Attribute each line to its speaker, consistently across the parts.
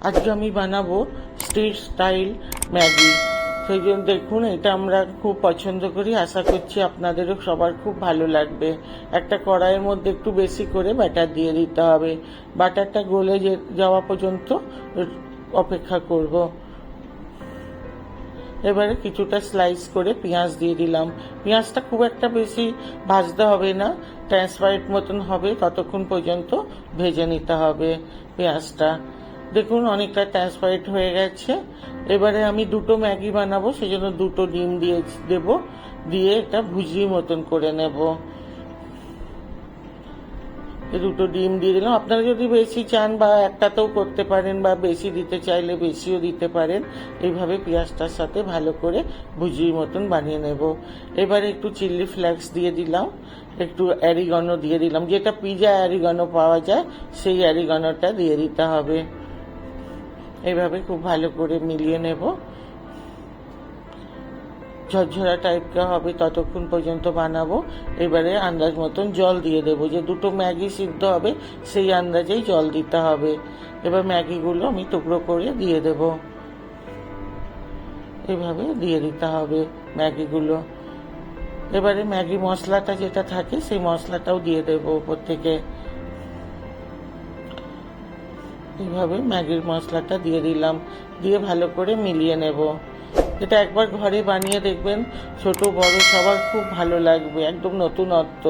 Speaker 1: আজকে আমি বানাবো স্ট্রিট স্টাইল ম্যাগি। সেই জন্য দেখুন, এটা আমরা খুব পছন্দ করি। আশা করছি আপনাদেরও সবার খুব ভালো লাগবে। একটা কড়াইয়ের মধ্যে একটু বেশি করে ব্যাটার দিয়ে দিতে হবে। বাটারটা গলে যাওয়া পর্যন্ত অপেক্ষা করব। এবারে কিছুটা স্লাইস করে পেঁয়াজ দিয়ে দিলাম। পেঁয়াজটা খুব একটা বেশি ভাজতে হবে না। ট্রান্সপারেন্ট মতন হবে। ততক্ষণ পর্যন্ত ভেজে নিতে হবে পেঁয়াজটা। দেখুন, অনেকটা ট্রান্সপারেন্ট হয়ে গেছে। এবারে আমি দুটো ম্যাগি বানাবো, সেজন্য দুটো ডিম দিয়ে দেব, দিয়ে এটা ভুজির মতন করে নেব। দুটো ডিম দিয়ে দিলাম। আপনারা যদি বেশি চান বা একটাতেও করতে পারেন বা বেশি দিতে চাইলে বেশিও দিতে পারেন, এইভাবে পেঁয়াজটার সাথে ভালো করে ভুজির মতন বানিয়ে নেব। এবারে একটু চিলি ফ্লেক্স দিয়ে দিলাম, একটু অ্যারিগনো দিয়ে দিলাম। যেটা পিজা অ্যারিগনো পাওয়া যায়, সেই অ্যারিগনোটা দিয়ে দিতে হবে। এইভাবে খুব ভালো করে মিলিয়ে নেব। ঝরঝরা টাইপকা হবে ততক্ষণ পর্যন্ত বানাবো। এবারে আন্দাজ মতন জল দিয়ে দেবো। যে দুটো ম্যাগি সিদ্ধ হবে, সেই আন্দাজেই জল দিতে হবে। এবার ম্যাগিগুলো আমি টুকরো করে দিয়ে দেব। এভাবে দিয়ে দিতে হবে ম্যাগিগুলো। এবারে ম্যাগি মশলাটা যেটা থাকে, সেই মশলাটাও দিয়ে দেবো ওপর থেকে। এইভাবে ম্যাগির মশলাটা দিয়ে দিলাম, দিয়ে ভালো করে মিলিয়ে নেব। এটা একবার ঘরে বানিয়ে দেখবেন, ছোট, বড়, সবার খুব ভালো লাগবে, একদম নতুনত্ব।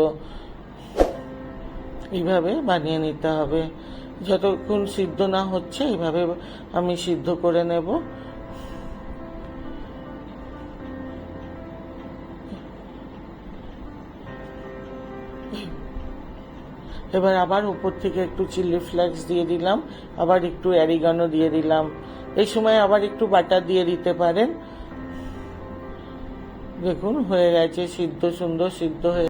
Speaker 1: এইভাবে বানিয়ে নিতে হবে। যতক্ষণ সিদ্ধ না হচ্ছে, এইভাবে আমি সিদ্ধ করে নেব। এবার আবার উপর থেকে একটু চিলি ফ্লেক্স দিয়ে দিলাম, আবার একটু অ্যারিগানো দিয়ে দিলাম। এই সময় আবার একটু বাটার দিয়ে দিতে পারেন। দেখুন, হয়ে গেছে, সিদ্ধ, সুন্দর, সিদ্ধ হয়ে